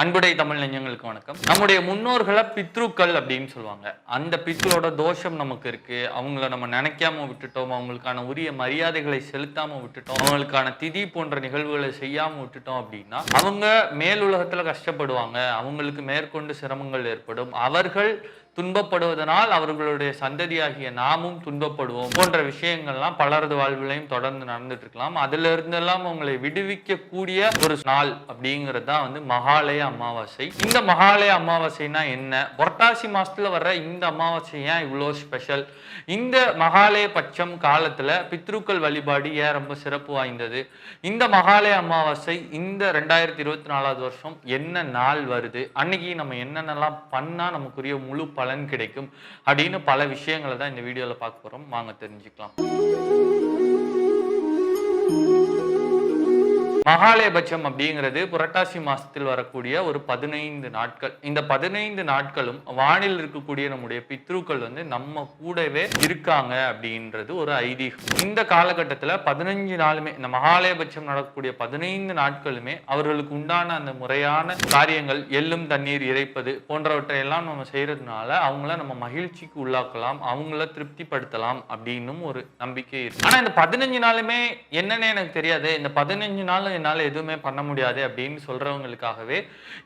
அன்புடை தமிழ் நெஞ்சங்களுக்கு வணக்கம். நம்முடைய முன்னோர்களை பித்ருக்கள் அப்படின்னு சொல்லுவாங்க. அந்த பித்ரோட தோஷம் நமக்கு இருக்கு. அவங்கள நம்ம நினைக்காம விட்டுட்டோம். அவங்களுக்கான உரிய மரியாதைகளை செலுத்தாம விட்டுட்டோம். அவங்களுக்கான திதி போன்ற நிகழ்வுகளை செய்யாம விட்டுட்டோம் அப்படின்னா அவங்க மேலுலகத்துல கஷ்டப்படுவாங்க. அவங்களுக்கு மேற்கொண்டு சிரமங்கள் ஏற்படும். அவர்கள் துன்பப்படுவதனால் அவர்களுடைய சந்ததியாகிய நாமும் துன்பப்படுவோம் போன்ற விஷயங்கள்லாம் பலரது வாழ்விலையும் தொடர்ந்து நடந்துட்டு இருக்கலாம் அதுல இருந்தெல்லாம் அவங்களை விடுவிக்க கூடிய ஒரு நாள் அப்படிங்கிறது தான் வந்து மகாலய அமாவாசை. இந்த மகாலய அமாவாசைனா என்ன? புரட்டாசி மாசத்துல வர்ற இந்த அமாவாசை ஏன் இவ்வளோ ஸ்பெஷல் இந்த மகாலய பட்சம் காலத்துல பித்ருக்கள் வழிபாடு ஏன் ரொம்ப சிறப்பு வாய்ந்தது? இந்த மகாலய அமாவாசை இந்த ரெண்டாயிரத்தி இருபத்தி நாலாவது வருஷம் என்ன நாள் வருது? அன்னைக்கு நம்ம என்னென்னலாம் பண்ணா நமக்குரிய முழு பலன் கிடைக்கும் அப்படின்னு பல விஷயங்களை தான் இந்த வீடியோல பார்க்க போறோம். வாங்க தெரிஞ்சுக்கலாம். மகாலயபட்சம் அப்படிங்கிறது புரட்டாசி மாசத்தில் வரக்கூடிய ஒரு பதினைந்து நாட்கள். இந்த பதினைந்து நாட்களும் வானில் இருக்கக்கூடிய நம்முடைய பித்ருக்கள் வந்து நம்ம கூடவே இருக்காங்க அப்படின்றது ஒரு ஐதீகம். இந்த காலகட்டத்துல பதினஞ்சு நாளுமே இந்த மகாலயபட்சம் நடக்கக்கூடிய பதினைந்து நாட்களுமே அவர்களுக்கு உண்டான அந்த முறையான காரியங்கள் எள்ளும் தண்ணீர் இறைப்பது போன்றவற்றை எல்லாம் நம்ம செய்யறதுனால அவங்கள நம்ம மகிழ்ச்சிக்கு உள்ளாக்கலாம் அவங்கள திருப்திப்படுத்தலாம் அப்படின்னும் ஒரு நம்பிக்கை இருக்கு. ஆனா இந்த பதினஞ்சு நாளுமே என்னன்னு எனக்கு தெரியாது. இந்த பதினஞ்சு நாள் என்னால் எதுவுமே பண்ண முடியாது அப்படின்னு சொல்றவங்களுக்காகவே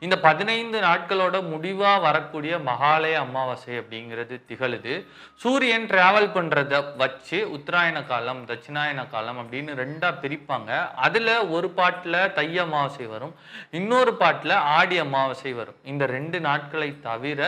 இந்த பதினைந்து நாட்களோட முடிவா வரக்கூடிய மகாலய அமாவாசை அப்படிங்கிறது திகழுது. சூரியன் டிராவல் பண்றத வச்சு உத்தராயண காலம் தட்சிணாயன காலம் அப்படின்னு ரெண்டா பிரிப்பாங்க. அதுல ஒரு பாட்டுல தை அமாவாசை வரும் இன்னொரு பாட்டுல ஆடி அமாவாசை வரும். இந்த ரெண்டு நாட்களை தவிர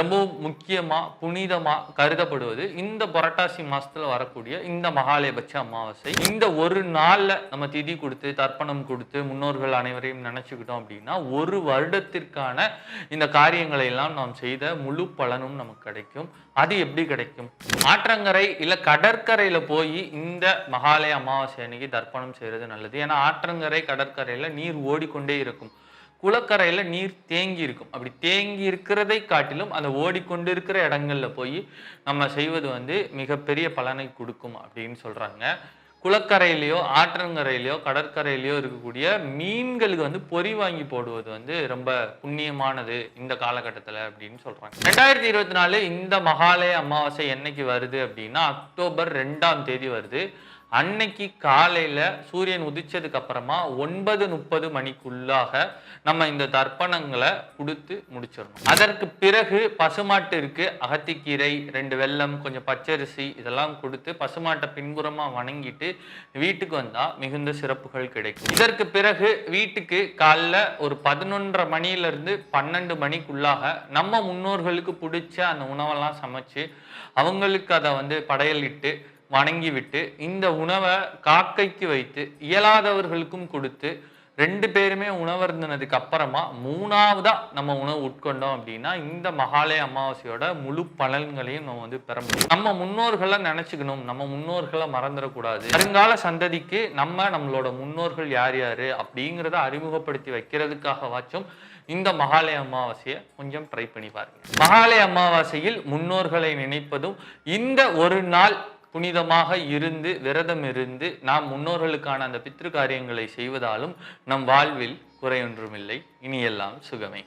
ரொம்ப முக்கியமா புனிதமா கருதப்படுவது இந்த புரட்டாசி மாசத்துல வரக்கூடிய இந்த மகாலயபட்ச அமாவாசை. இந்த ஒரு நாள்ல நம்ம திதி கொடுத்து தர்ப்பணம் கொடுத்து முன்னோர்கள் அனைவரையும் நினச்சிக்கிட்டோம் அப்படின்னா ஒரு வருடத்திற்கான இந்த காரியங்களை எல்லாம் நாம் செய்த முழு பலனும் நமக்கு கிடைக்கும். அது எப்படி கிடைக்கும்? ஆற்றங்கரை இல்லை கடற்கரையில் போய் இந்த மகாலய அமாவாசை அன்னைக்கு தர்ப்பணம் செய்கிறது நல்லது. ஏன்னா ஆற்றங்கரை கடற்கரையில் நீர் ஓடிக்கொண்டே இருக்கும். குளக்கரையில் நீர் தேங்கி இருக்கும். அப்படி தேங்கி இருக்கிறதை காட்டிலும் அந்த ஓடிக்கொண்டு இருக்கிற இடங்களில் போய் நம்ம செய்வது வந்து மிகப்பெரிய பலனை கொடுக்கும் அப்படின்னு சொல்கிறாங்க குளக்கரையிலையோ ஆற்றங்கரையிலையோ கடற்கரையிலையோ இருக்கக்கூடிய மீன்களுக்கு வந்து பொறி வாங்கி போடுவது வந்து ரொம்ப புண்ணியமானது இந்த காலகட்டத்தில் அப்படின்னு சொல்கிறாங்க ரெண்டாயிரத்தி இருபத்தி நாலு இந்த மகாலய அமாவாசை என்னைக்கு வருது அப்படின்னா அக்டோபர் ரெண்டாம் தேதி வருது. அன்னைக்கு காலையில சூரியன் உதிச்சதுக்கு அப்புறமா ஒன்பது முப்பது மணிக்குள்ளாக நம்ம இந்த தர்ப்பணங்களை கொடுத்து முடிச்சிடணும். அதற்கு பிறகு பசுமாட்டு இருக்கு. அகத்திக்கீரை ரெண்டு வெல்லம் கொஞ்சம் பச்சரிசி இதெல்லாம் கொடுத்து பசுமாட்டை பின்புறமா வணங்கிட்டு வீட்டுக்கு வந்தா மிகுந்த சிறப்புகள் கிடைக்கும். இதற்கு பிறகு வீட்டுக்கு காலைல ஒரு பதினொன்றரை மணியில இருந்து பன்னெண்டு மணிக்குள்ளாக நம்ம முன்னோர்களுக்கு பிடிச்ச அந்த உணவெல்லாம் சமைச்சு அவங்களுக்கு அதை வந்து படையலிட்டு வணங்கிவிட்டு இந்த உணவை காக்கைக்கு வைத்து இயலாதவர்களுக்கும் கொடுத்து ரெண்டு பேருமே உணவருந்தினதுக்கு அப்புறமா மூணாவதா நம்ம உணவு உட்கொண்டோம் அப்படின்னா இந்த மகாலய அமாவாசையோட முழு பலன்களையும் நம்ம வந்து பெற முடியும். நம்ம முன்னோர்களை நினைச்சுக்கணும். நம்ம முன்னோர்களை மறந்துடக்கூடாது. வருங்கால சந்ததிக்கு நம்ம நம்மளோட முன்னோர்கள் யார் யாரு அப்படிங்கிறத அறிமுகப்படுத்தி வைக்கிறதுக்காகவாச்சும் இந்த மகாலய அமாவாசையை கொஞ்சம் ட்ரை பண்ணி பாருங்க. மகாலய அமாவாசையில் முன்னோர்களை நினைப்பதும் இந்த ஒரு நாள் புனிதமாக இருந்து விரதம் இருந்து நாம் முன்னோர்களுக்கான அந்த பித்ரு காரியங்களை செய்வதாலும் நம் வாழ்வில் குறையொன்றுமில்லை. இனியெல்லாம் சுகமே.